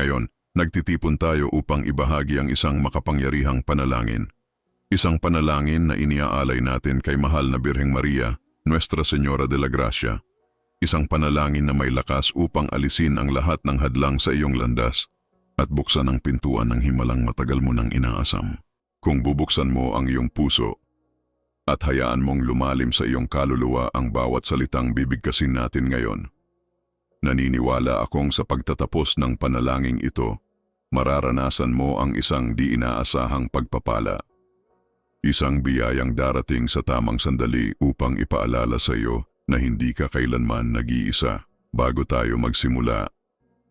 Ngayon, nagtitipon tayo upang ibahagi ang isang makapangyarihang panalangin. Isang panalangin na iniaalay natin kay mahal na Birheng Maria, Nuestra Señora de la Gracia. Isang panalangin na may lakas upang alisin ang lahat ng hadlang sa iyong landas at buksan ang pintuan ng himalang matagal mo nang inaasam. Kung bubuksan mo ang iyong puso at hayaan mong lumalim sa iyong kaluluwa ang bawat salitang bibigkasin natin ngayon, naniniwala akong sa pagtatapos ng panalangin ito, mararanasan mo ang isang di inaasahang pagpapala. Isang biyayang darating sa tamang sandali upang ipaalala sa iyo na hindi ka kailanman nag-iisa bago tayo magsimula.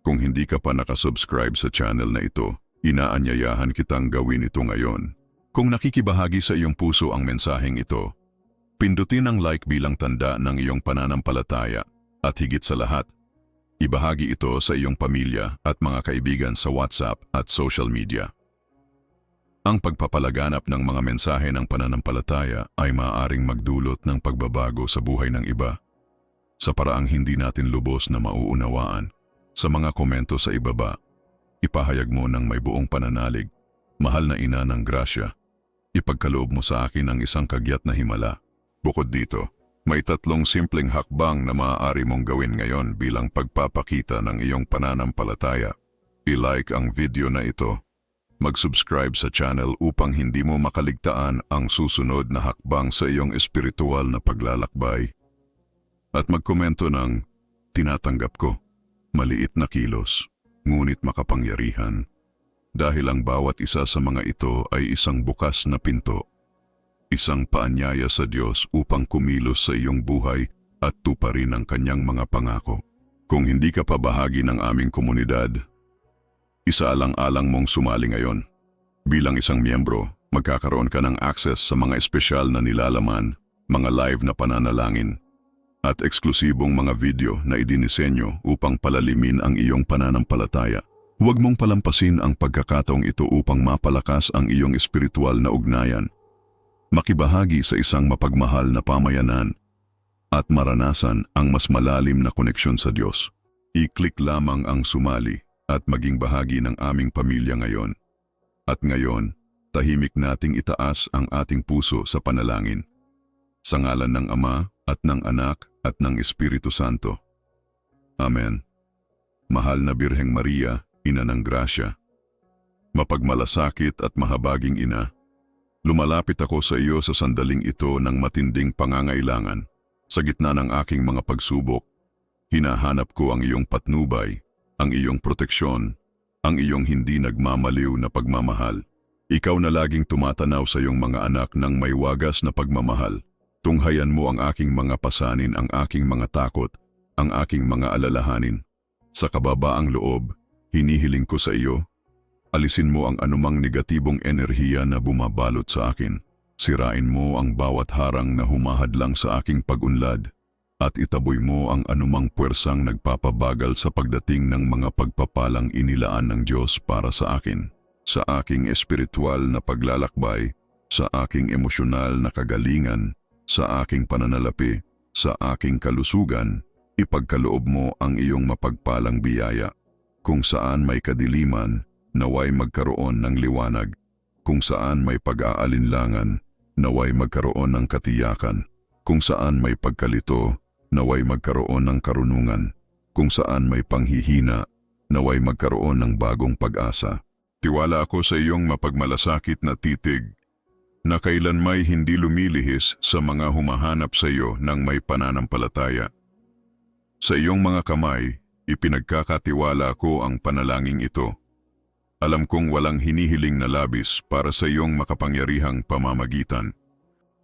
Kung hindi ka pa nakasubscribe sa channel na ito, inaanyayahan kitang gawin ito ngayon. Kung nakikibahagi sa iyong puso ang mensaheng ito, pindutin ang like bilang tanda ng iyong pananampalataya at higit sa lahat, ibahagi ito sa iyong pamilya at mga kaibigan sa WhatsApp at social media. Ang pagpapalaganap ng mga mensahe ng pananampalataya ay maaaring magdulot ng pagbabago sa buhay ng iba sa paraang hindi natin lubos na mauunawaan. Sa mga komento sa ibaba, ipahayag mo ng may buong pananalig, mahal na ina ng grasya, ipagkaloob mo sa akin ang isang kagyat na himala. Bukod dito, may tatlong simpleng hakbang na maaari mong gawin ngayon bilang pagpapakita ng iyong pananampalataya. I-like ang video na ito mag-subscribe sa channel upang hindi mo makaligtaan ang susunod na hakbang sa iyong espiritual na paglalakbay. At magkomento ng, tinatanggap ko, maliit na kilos, ngunit makapangyarihan. Dahil ang bawat isa sa mga ito ay isang bukas na pinto. Isang paanyaya sa Diyos upang kumilos sa iyong buhay at tuparin ang kanyang mga pangako. Kung hindi ka pa bahagi ng aming komunidad, Isaalang-alang mong sumali ngayon. Bilang isang miyembro, magkakaroon ka ng access sa mga espesyal na nilalaman, mga live na pananalangin, at eksklusibong mga video na idinisenyo upang palalimin ang iyong pananampalataya. Huwag mong palampasin ang pagkakataong ito upang mapalakas ang iyong espiritual na ugnayan. Makibahagi sa isang mapagmahal na pamayanan at maranasan ang mas malalim na koneksyon sa Diyos. I-click lamang ang sumali at maging bahagi ng aming pamilya ngayon. At ngayon, tahimik nating itaas ang ating puso sa panalangin. Sa ngalan ng Ama at ng Anak at ng Espiritu Santo. Amen. Mahal na Birheng Maria, Ina ng Grasya, mapagmalasakit at mahabaging ina, lumalapit ako sa iyo sa sandaling ito ng matinding pangangailangan. Sa gitna ng aking mga pagsubok, hinahanap ko ang iyong patnubay ang iyong proteksyon, ang iyong hindi nagmamaliw na pagmamahal. Ikaw na laging tumatanaw sa iyong mga anak ng may wagas na pagmamahal. Tunghayan mo ang aking mga pasanin, ang aking mga takot, ang aking mga alalahanin. Sa kababaang loob, hinihiling ko sa iyo, alisin mo ang anumang negatibong enerhiya na bumabalot sa akin. Sirain mo ang bawat harang na humahadlang sa aking pagunlad at itaboy mo ang anumang puwersang nagpapabagal sa pagdating ng mga pagpapalang inilaan ng Diyos para sa akin, sa aking espiritual na paglalakbay, sa aking emosyonal na kagalingan, sa aking pananalapi, sa aking kalusugan, ipagkaloob mo ang iyong mapagpalang biyaya. Kung saan may kadiliman, naway magkaroon ng liwanag. Kung saan may pag-aalinlangan, naway magkaroon ng katiyakan. Kung saan may pagkalito, naway magkaroon ng karunungan, kung saan may panghihina, naway magkaroon ng bagong pag-asa. Tiwala ako sa iyong mapagmalasakit na titig, na kailan may hindi lumilihis sa mga humahanap sa iyo ng may pananampalataya. Sa iyong mga kamay, ipinagkakatiwala ko ang panalangin ito. Alam kong walang hinihiling na labis para sa iyong makapangyarihang pamamagitan.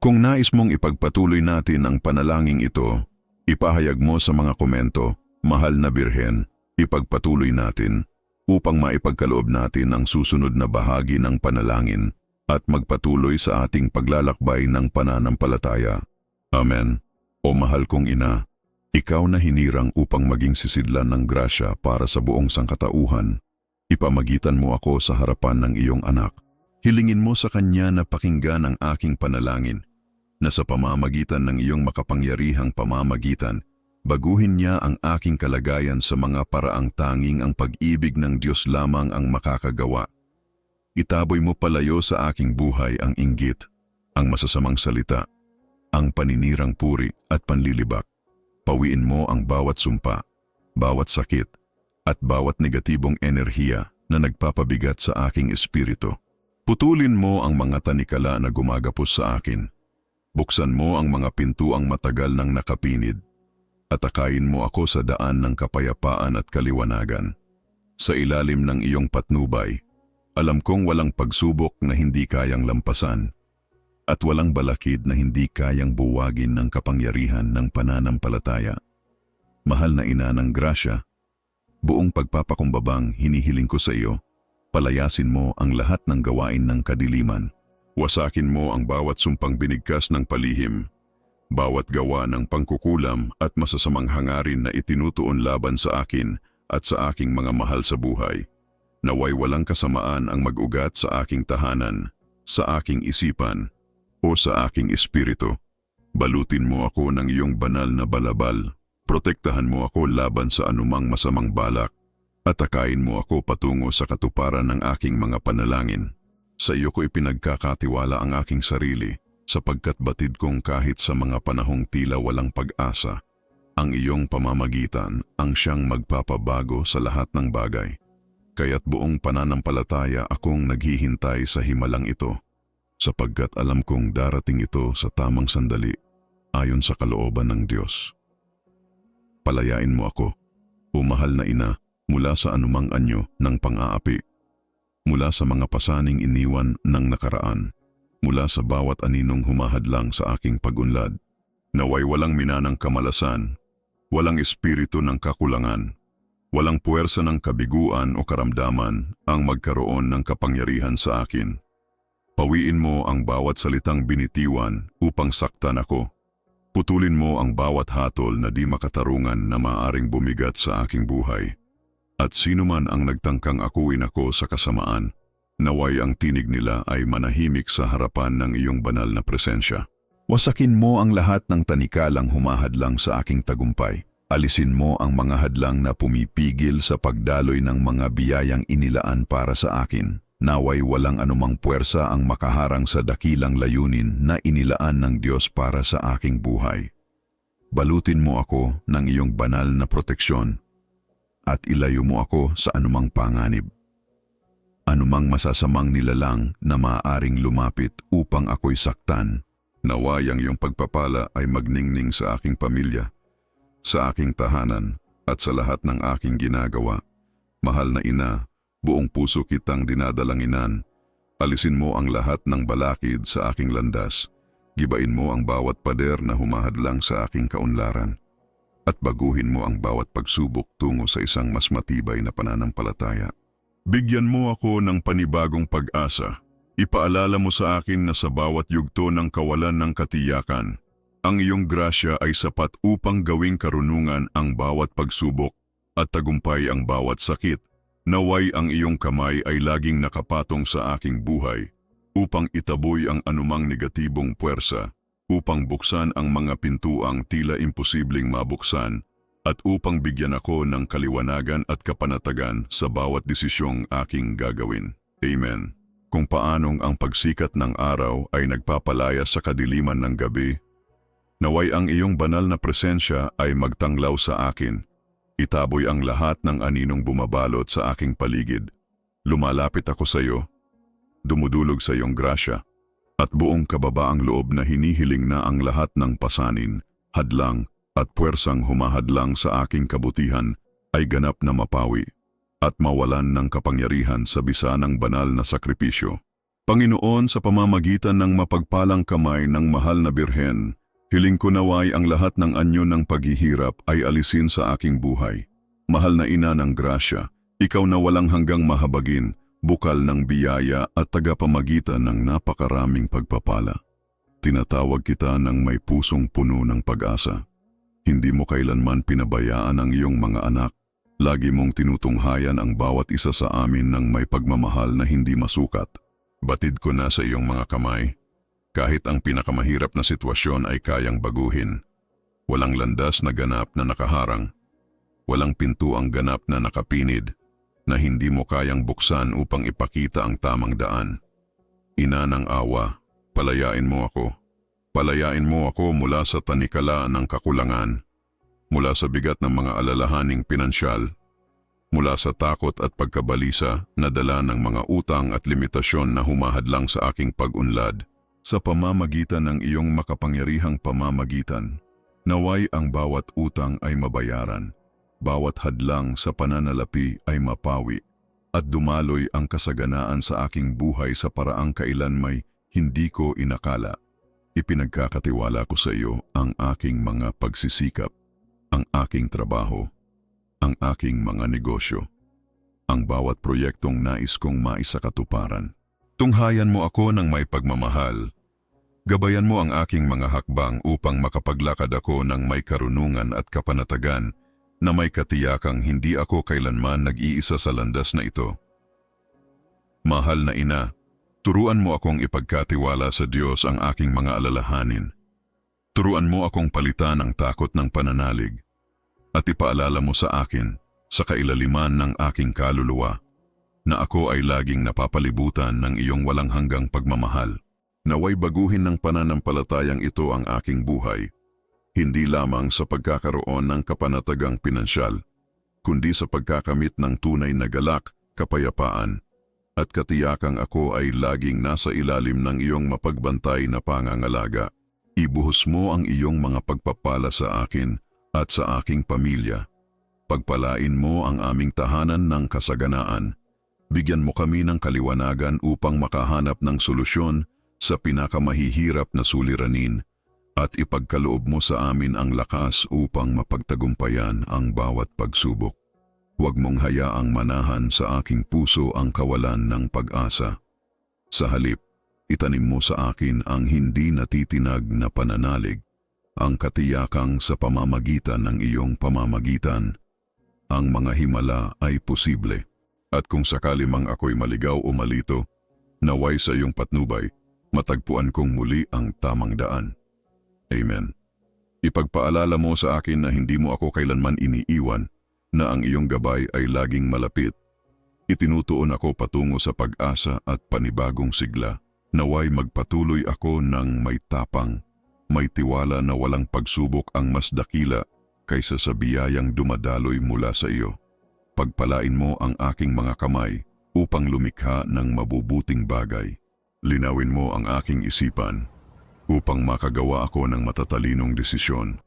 Kung nais mong ipagpatuloy natin ang panalangin ito, Ipahayag mo sa mga komento, mahal na birhen, ipagpatuloy natin upang maipagkaloob natin ang susunod na bahagi ng panalangin at magpatuloy sa ating paglalakbay ng pananampalataya. Amen. O mahal kong ina, ikaw na hinirang upang maging sisidlan ng grasya para sa buong sangkatauhan, ipamagitan mo ako sa harapan ng iyong anak. Hilingin mo sa kanya na pakinggan ang aking panalangin na sa pamamagitan ng iyong makapangyarihang pamamagitan, Baguhin niya ang aking kalagayan sa mga paraang tanging ang pag-ibig ng Diyos lamang ang makakagawa. Itaboy mo palayo sa aking buhay ang inggit, ang masasamang salita, ang paninirang puri at panlilibak. Pawiin mo ang bawat sumpa, bawat sakit, at bawat negatibong enerhiya na nagpapabigat sa aking espiritu. Putulin mo ang mga tanikala na gumagapos sa akin. Buksan mo ang mga pintuang matagal ng nakapinid. Atakayin mo ako sa daan ng kapayapaan at kaliwanagan. Sa ilalim ng iyong patnubay, alam kong walang pagsubok na hindi kayang lampasan at walang balakid na hindi kayang buwagin ng kapangyarihan ng pananampalataya. Mahal na ina ng grasya, buong pagpapakumbabang hinihiling ko sa iyo, palayasin mo ang lahat ng gawain ng kadiliman. Wasakin mo ang bawat sumpang binigkas ng palihim, bawat gawa ng pangkukulam at masasamang hangarin na itinutuon laban sa akin at sa aking mga mahal sa buhay. Naway walang kasamaan ang mag-ugat sa aking tahanan, sa aking isipan, o sa aking espiritu. Balutin mo ako ng iyong banal na balabal. Protektahan mo ako laban sa anumang masamang balak. Atakain mo ako patungo sa katuparan ng aking mga panalangin. Sa iyo ko ipinagkakatiwala ang aking sarili sapagkat batid kong kahit sa mga panahong tila walang pag-asa, ang iyong pamamagitan ang siyang magpapabago sa lahat ng bagay. Kaya't buong pananampalataya akong naghihintay sa himalang ito, sapagkat alam kong darating ito sa tamang sandali ayon sa kalooban ng Diyos. Palayain mo ako, o mahal na ina, mula sa anumang anyo ng pang-aapi mula sa mga pasaning iniwan ng nakaraan, mula sa bawat aninong humahadlang sa aking pagunlad, naway walang minanang kamalasan, walang espiritu ng kakulangan, walang puwersa ng kabiguan o karamdaman ang magkaroon ng kapangyarihan sa akin. Pawiin mo ang bawat salitang binitiwan upang saktan ako. Putulin mo ang bawat hatol na di makatarungan na maaring bumigat sa aking buhay. At sino man ang nagtangkang akuin ako sa kasamaan, naway ang tinig nila ay manahimik sa harapan ng iyong banal na presensya. Wasakin mo ang lahat ng tanikalang humahadlang sa aking tagumpay. Alisin mo ang mga hadlang na pumipigil sa pagdaloy ng mga biyayang inilaan para sa akin. Naway walang anumang puwersa ang makaharang sa dakilang layunin na inilaan ng Diyos para sa aking buhay. Balutin mo ako ng iyong banal na proteksyon at ilayo mo ako sa anumang panganib. Anumang masasamang nilalang na maaaring lumapit upang ako'y saktan, nawayang yung pagpapala ay magningning sa aking pamilya, sa aking tahanan at sa lahat ng aking ginagawa. Mahal na ina, buong puso kitang dinadalanginan. Alisin mo ang lahat ng balakid sa aking landas. Gibain mo ang bawat pader na humahadlang sa aking kaunlaran at baguhin mo ang bawat pagsubok tungo sa isang mas matibay na pananampalataya. Bigyan mo ako ng panibagong pag-asa. Ipaalala mo sa akin na sa bawat yugto ng kawalan ng katiyakan, ang iyong grasya ay sapat upang gawing karunungan ang bawat pagsubok at tagumpay ang bawat sakit. Naway ang iyong kamay ay laging nakapatong sa aking buhay upang itaboy ang anumang negatibong puwersa upang buksan ang mga pintuang tila imposibleng mabuksan at upang bigyan ako ng kaliwanagan at kapanatagan sa bawat desisyong aking gagawin. Amen. Kung paanong ang pagsikat ng araw ay nagpapalaya sa kadiliman ng gabi, naway ang iyong banal na presensya ay magtanglaw sa akin. Itaboy ang lahat ng aninong bumabalot sa aking paligid. Lumalapit ako sa iyo. Dumudulog sa iyong grasya at buong kababaang loob na hinihiling na ang lahat ng pasanin, hadlang at puwersang humahadlang sa aking kabutihan ay ganap na mapawi at mawalan ng kapangyarihan sa bisa ng banal na sakripisyo. Panginoon sa pamamagitan ng mapagpalang kamay ng mahal na birhen, hiling ko naway ang lahat ng anyo ng paghihirap ay alisin sa aking buhay. Mahal na ina ng grasya, ikaw na walang hanggang mahabagin, bukal ng biyaya at tagapamagitan ng napakaraming pagpapala. Tinatawag kita ng may pusong puno ng pag-asa. Hindi mo kailanman pinabayaan ang iyong mga anak. Lagi mong tinutunghayan ang bawat isa sa amin ng may pagmamahal na hindi masukat. Batid ko na sa iyong mga kamay. Kahit ang pinakamahirap na sitwasyon ay kayang baguhin. Walang landas na ganap na nakaharang. Walang pinto ang ganap na nakapinid na hindi mo kayang buksan upang ipakita ang tamang daan. Ina ng awa, palayain mo ako. Palayain mo ako mula sa tanikala ng kakulangan, mula sa bigat ng mga alalahaning pinansyal, mula sa takot at pagkabalisa na dala ng mga utang at limitasyon na humahadlang sa aking pag-unlad. Sa pamamagitan ng iyong makapangyarihang pamamagitan, naway ang bawat utang ay mabayaran, bawat hadlang sa pananalapi ay mapawi, at dumaloy ang kasaganaan sa aking buhay sa paraang kailan may hindi ko inakala. Ipinagkakatiwala ko sa iyo ang aking mga pagsisikap, ang aking trabaho, ang aking mga negosyo, ang bawat proyektong nais kong maisakatuparan. Tunghayan mo ako ng may pagmamahal. Gabayan mo ang aking mga hakbang upang makapaglakad ako ng may karunungan at kapanatagan na may katiyakang hindi ako kailanman nag-iisa sa landas na ito. Mahal na ina, turuan mo akong ipagkatiwala sa Diyos ang aking mga alalahanin. Turuan mo akong palitan ang takot ng pananalig at ipaalala mo sa akin sa kailaliman ng aking kaluluwa na ako ay laging napapalibutan ng iyong walang hanggang pagmamahal. Naway baguhin ng pananampalatayang ito ang aking buhay, hindi lamang sa pagkakaroon ng kapanatagang pinansyal, kundi sa pagkakamit ng tunay na galak, kapayapaan, at katiyakang ako ay laging nasa ilalim ng iyong mapagbantay na pangangalaga. Ibuhos mo ang iyong mga pagpapala sa akin at sa aking pamilya. Pagpalain mo ang aming tahanan ng kasaganaan. Bigyan mo kami ng kaliwanagan upang makahanap ng solusyon sa pinakamahihirap na suliranin at ipagkaloob mo sa amin ang lakas upang mapagtagumpayan ang bawat pagsubok. Huwag mong hayaang manahan sa aking puso ang kawalan ng pag-asa. Sa halip, itanim mo sa akin ang hindi natitinag na pananalig, ang katiyakang sa pamamagitan ng iyong pamamagitan. Ang mga himala ay posible. At kung sakali mang ako'y maligaw o malito, naway sa iyong patnubay, matagpuan kong muli ang tamang daan. Amen. Ipagpaalala mo sa akin na hindi mo ako kailanman iniiwan, na ang iyong gabay ay laging malapit. Itinutuon ako patungo sa pag-asa at panibagong sigla. Naway magpatuloy ako ng may tapang, may tiwala na walang pagsubok ang mas dakila kaysa sa biyayang dumadaloy mula sa iyo. Pagpalain mo ang aking mga kamay upang lumikha ng mabubuting bagay. Linawin mo ang aking isipan upang makagawa ako ng matatalinong desisyon.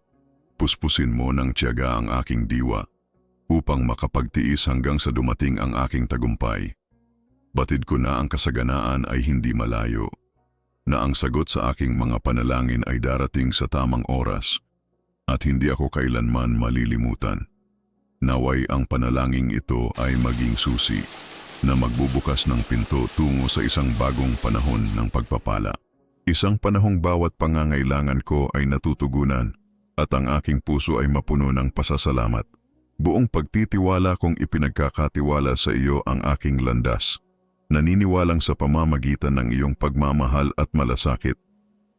Puspusin mo ng tiyaga ang aking diwa upang makapagtiis hanggang sa dumating ang aking tagumpay. Batid ko na ang kasaganaan ay hindi malayo, na ang sagot sa aking mga panalangin ay darating sa tamang oras at hindi ako kailanman malilimutan. Naway ang panalangin ito ay maging susi na magbubukas ng pinto tungo sa isang bagong panahon ng pagpapala. Isang panahong bawat pangangailangan ko ay natutugunan at ang aking puso ay mapuno ng pasasalamat. Buong pagtitiwala kong ipinagkakatiwala sa iyo ang aking landas. Naniniwalang sa pamamagitan ng iyong pagmamahal at malasakit,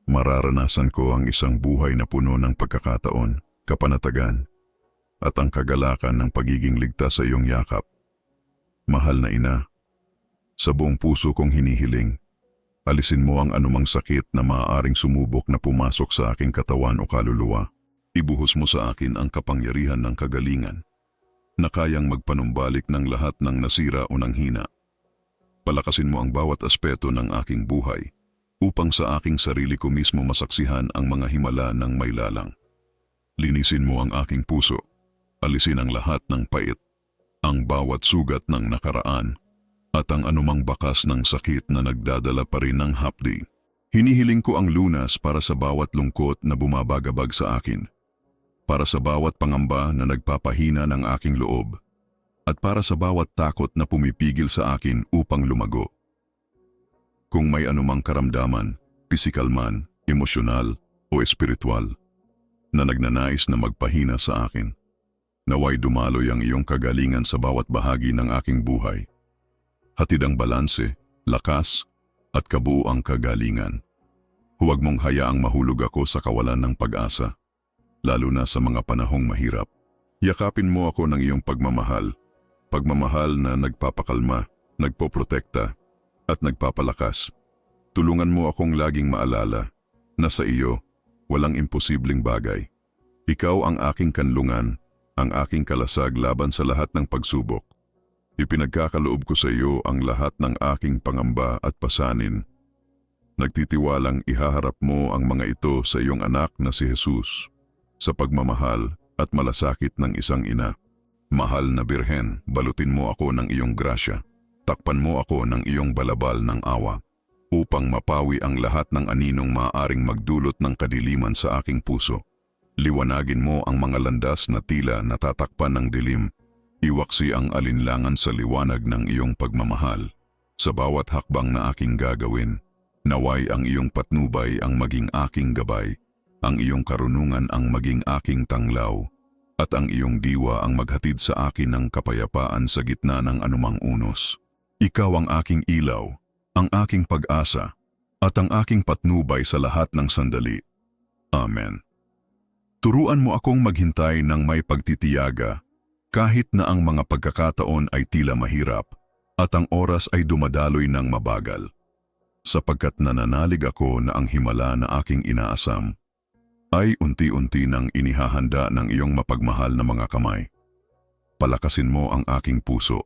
mararanasan ko ang isang buhay na puno ng pagkakataon, kapanatagan, at ang kagalakan ng pagiging ligtas sa iyong yakap. Mahal na ina, sa buong puso kong hinihiling, alisin mo ang anumang sakit na maaaring sumubok na pumasok sa aking katawan o kaluluwa. Ibuhos mo sa akin ang kapangyarihan ng kagalingan na kayang magpanumbalik ng lahat ng nasira o ng hina. Palakasin mo ang bawat aspeto ng aking buhay upang sa aking sarili ko mismo masaksihan ang mga himala ng may lalang. Linisin mo ang aking puso alisin ang lahat ng pait, ang bawat sugat ng nakaraan, at ang anumang bakas ng sakit na nagdadala pa rin ng hapdi. Hinihiling ko ang lunas para sa bawat lungkot na bumabagabag sa akin, para sa bawat pangamba na nagpapahina ng aking loob, at para sa bawat takot na pumipigil sa akin upang lumago. Kung may anumang karamdaman, pisikal man, emosyonal o espiritual, na nagnanais na magpahina sa akin, Naway dumaloy ang iyong kagalingan sa bawat bahagi ng aking buhay. Hatid ang balanse, lakas, at kabuuang kagalingan. Huwag mong hayaang mahulog ako sa kawalan ng pag-asa. lalo na sa mga panahong mahirap. Yakapin mo ako ng iyong pagmamahal, pagmamahal na nagpapakalma, nagpoprotekta, at nagpapalakas. Tulungan mo akong laging maalala na sa iyo walang imposibleng bagay. Ikaw ang aking kanlungan, ang aking kalasag laban sa lahat ng pagsubok. Ipinagkakaloob ko sa iyo ang lahat ng aking pangamba at pasanin. Nagtitiwalang ihaharap mo ang mga ito sa iyong anak na si Jesus sa pagmamahal at malasakit ng isang ina. Mahal na Birhen, balutin mo ako ng iyong grasya. Takpan mo ako ng iyong balabal ng awa upang mapawi ang lahat ng aninong maaaring magdulot ng kadiliman sa aking puso. Liwanagin mo ang mga landas na tila natatakpan ng dilim. Iwaksi ang alinlangan sa liwanag ng iyong pagmamahal. Sa bawat hakbang na aking gagawin, naway ang iyong patnubay ang maging aking gabay, ang iyong karunungan ang maging aking tanglaw, at ang iyong diwa ang maghatid sa akin ng kapayapaan sa gitna ng anumang unos. Ikaw ang aking ilaw, ang aking pag-asa, at ang aking patnubay sa lahat ng sandali. Amen. Turuan mo akong maghintay ng may pagtitiyaga, kahit na ang mga pagkakataon ay tila mahirap at ang oras ay dumadaloy ng mabagal. Sapagkat nananalig ako na ang himala na aking inaasam ay unti-unti nang inihahanda ng iyong mapagmahal na mga kamay. Palakasin mo ang aking puso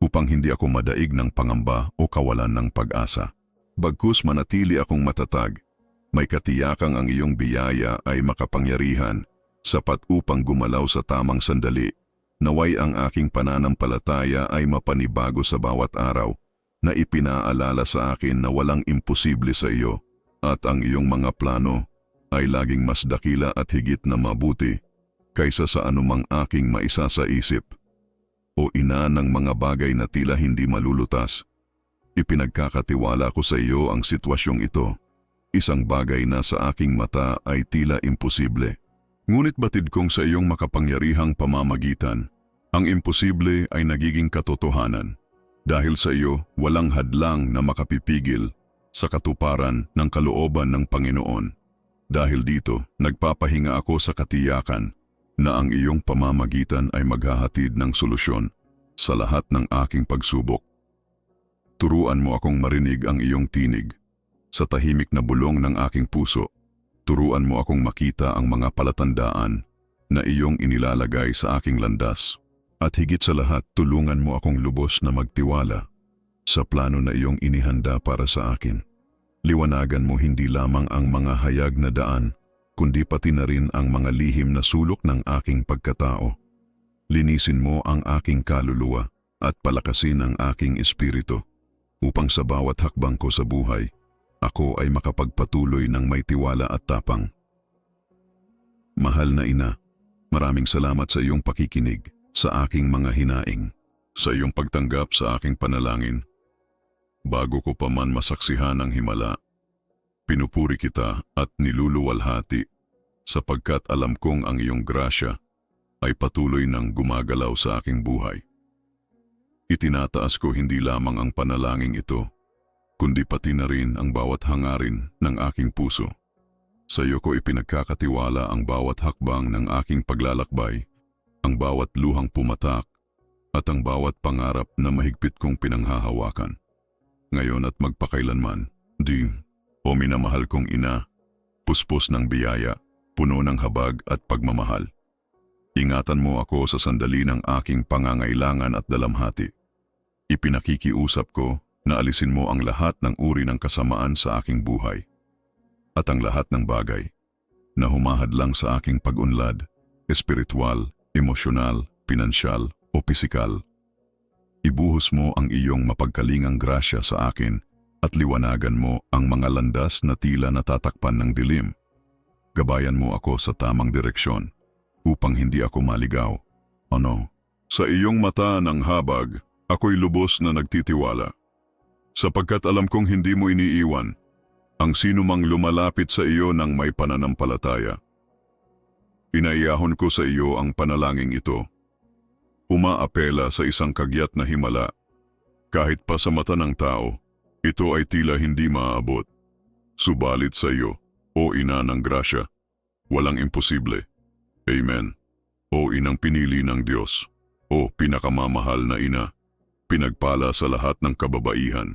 upang hindi ako madaig ng pangamba o kawalan ng pag-asa. Bagkus manatili akong matatag, may katiyakang ang iyong biyaya ay makapangyarihan, sapat upang gumalaw sa tamang sandali. Naway ang aking pananampalataya ay mapanibago sa bawat araw na ipinaalala sa akin na walang imposible sa iyo at ang iyong mga plano ay laging mas dakila at higit na mabuti kaysa sa anumang aking maisa sa isip o ina ng mga bagay na tila hindi malulutas. Ipinagkakatiwala ko sa iyo ang sitwasyong ito. Isang bagay na sa aking mata ay tila imposible. Ngunit batid kong sa iyong makapangyarihang pamamagitan, ang imposible ay nagiging katotohanan. Dahil sa iyo, walang hadlang na makapipigil sa katuparan ng kalooban ng Panginoon. Dahil dito, nagpapahinga ako sa katiyakan na ang iyong pamamagitan ay maghahatid ng solusyon sa lahat ng aking pagsubok. Turuan mo akong marinig ang iyong tinig sa tahimik na bulong ng aking puso. Turuan mo akong makita ang mga palatandaan na iyong inilalagay sa aking landas. At higit sa lahat, tulungan mo akong lubos na magtiwala sa plano na iyong inihanda para sa akin. Liwanagan mo hindi lamang ang mga hayag na daan, kundi pati na rin ang mga lihim na sulok ng aking pagkatao. Linisin mo ang aking kaluluwa at palakasin ang aking espiritu upang sa bawat hakbang ko sa buhay ako ay makapagpatuloy ng may tiwala at tapang. Mahal na ina, maraming salamat sa iyong pakikinig sa aking mga hinaing, sa iyong pagtanggap sa aking panalangin. Bago ko pa man masaksihan ang himala, pinupuri kita at niluluwalhati sapagkat alam kong ang iyong grasya ay patuloy nang gumagalaw sa aking buhay. Itinataas ko hindi lamang ang panalangin ito, kundi pati na rin ang bawat hangarin ng aking puso. Sa iyo ko ipinagkakatiwala ang bawat hakbang ng aking paglalakbay, ang bawat luhang pumatak, at ang bawat pangarap na mahigpit kong pinanghahawakan. Ngayon at magpakailanman, di, o minamahal kong ina, puspos ng biyaya, puno ng habag at pagmamahal. Ingatan mo ako sa sandali ng aking pangangailangan at dalamhati. Ipinakikiusap ko na alisin mo ang lahat ng uri ng kasamaan sa aking buhay at ang lahat ng bagay na humahadlang sa aking pag-unlad, espiritual, emosyonal, pinansyal o pisikal. Ibuhos mo ang iyong mapagkalingang grasya sa akin at liwanagan mo ang mga landas na tila natatakpan ng dilim. Gabayan mo ako sa tamang direksyon upang hindi ako maligaw. Ano? Sa iyong mata ng habag, ako'y lubos na nagtitiwala sapagkat alam kong hindi mo iniiwan ang sino mang lumalapit sa iyo ng may pananampalataya. Inaiyahon ko sa iyo ang panalangin ito. Umaapela sa isang kagyat na himala. Kahit pa sa mata ng tao, ito ay tila hindi maaabot. Subalit sa iyo, o ina ng grasya, Walang imposible. Amen. O inang pinili ng Diyos. O pinakamamahal na ina. Pinagpala sa lahat ng kababaihan.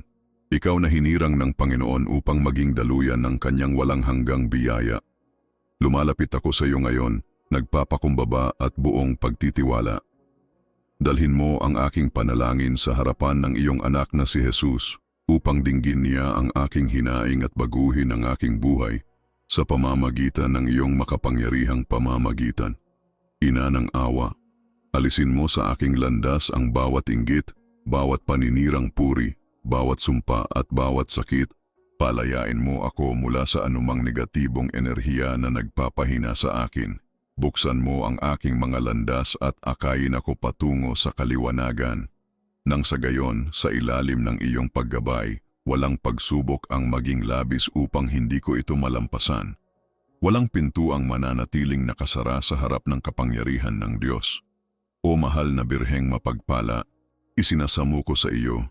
Ikaw na hinirang ng Panginoon upang maging daluyan ng kanyang walang hanggang biyaya. Lumalapit ako sa iyo ngayon, nagpapakumbaba at buong pagtitiwala. Dalhin mo ang aking panalangin sa harapan ng iyong anak na si Jesus upang dinggin niya ang aking hinaing at baguhin ang aking buhay sa pamamagitan ng iyong makapangyarihang pamamagitan. Ina ng awa, alisin mo sa aking landas ang bawat inggit, bawat paninirang puri, bawat sumpa at bawat sakit. Palayain mo ako mula sa anumang negatibong enerhiya na nagpapahina sa akin. Buksan mo ang aking mga landas at akayin ako patungo sa kaliwanagan. Nang sa gayon, sa ilalim ng iyong paggabay, walang pagsubok ang maging labis upang hindi ko ito malampasan. Walang pinto ang mananatiling nakasara sa harap ng kapangyarihan ng Diyos. O mahal na birheng mapagpala, isinasamo ko sa iyo.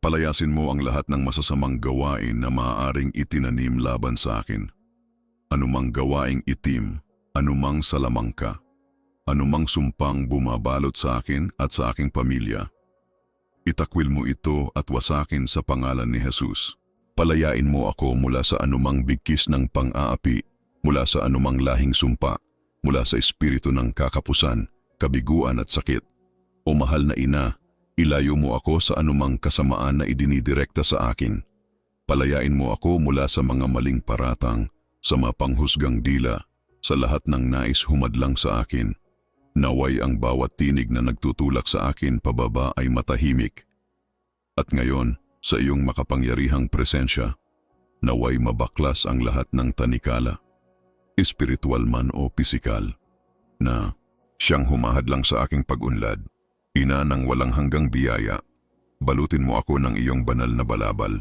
Palayasin mo ang lahat ng masasamang gawain na maaaring itinanim laban sa akin. Anumang gawaing itim, anumang salamangka, anumang sumpang bumabalot sa akin at sa aking pamilya. Itakwil mo ito at wasakin sa pangalan ni Jesus. Palayain mo ako mula sa anumang bigkis ng pang-aapi, mula sa anumang lahing sumpa, mula sa espiritu ng kakapusan, kabiguan at sakit. O mahal na ina, ilayo mo ako sa anumang kasamaan na idinidirekta sa akin. Palayain mo ako mula sa mga maling paratang, sa mapanghusgang dila, sa lahat ng nais humadlang sa akin. Naway ang bawat tinig na nagtutulak sa akin pababa ay matahimik. At ngayon, sa iyong makapangyarihang presensya, naway mabaklas ang lahat ng tanikala, espiritual man o pisikal, na siyang humahadlang sa aking pag-unlad, ina ng walang hanggang biyaya, balutin mo ako ng iyong banal na balabal.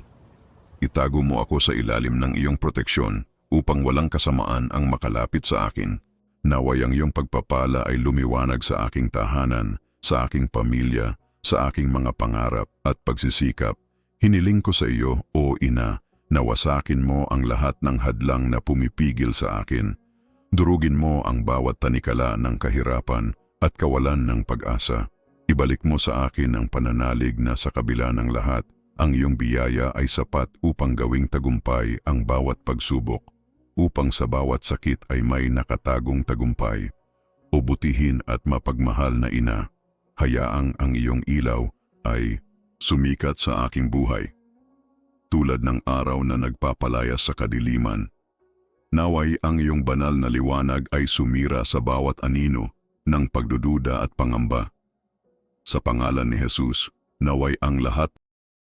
Itago mo ako sa ilalim ng iyong proteksyon upang walang kasamaan ang makalapit sa akin. Naway ang iyong pagpapala ay lumiwanag sa aking tahanan, sa aking pamilya, sa aking mga pangarap at pagsisikap. Hiniling ko sa iyo, O Ina, na wasakin mo ang lahat ng hadlang na pumipigil sa akin. Durugin mo ang bawat tanikala ng kahirapan at kawalan ng pag-asa. Ibalik mo sa akin ang pananalig na sa kabila ng lahat, ang iyong biyaya ay sapat upang gawing tagumpay ang bawat pagsubok upang sa bawat sakit ay may nakatagong tagumpay. O butihin at mapagmahal na ina, hayaang ang iyong ilaw ay sumikat sa aking buhay. Tulad ng araw na nagpapalayas sa kadiliman, naway ang iyong banal na liwanag ay sumira sa bawat anino ng pagdududa at pangamba. Sa pangalan ni Jesus, naway ang lahat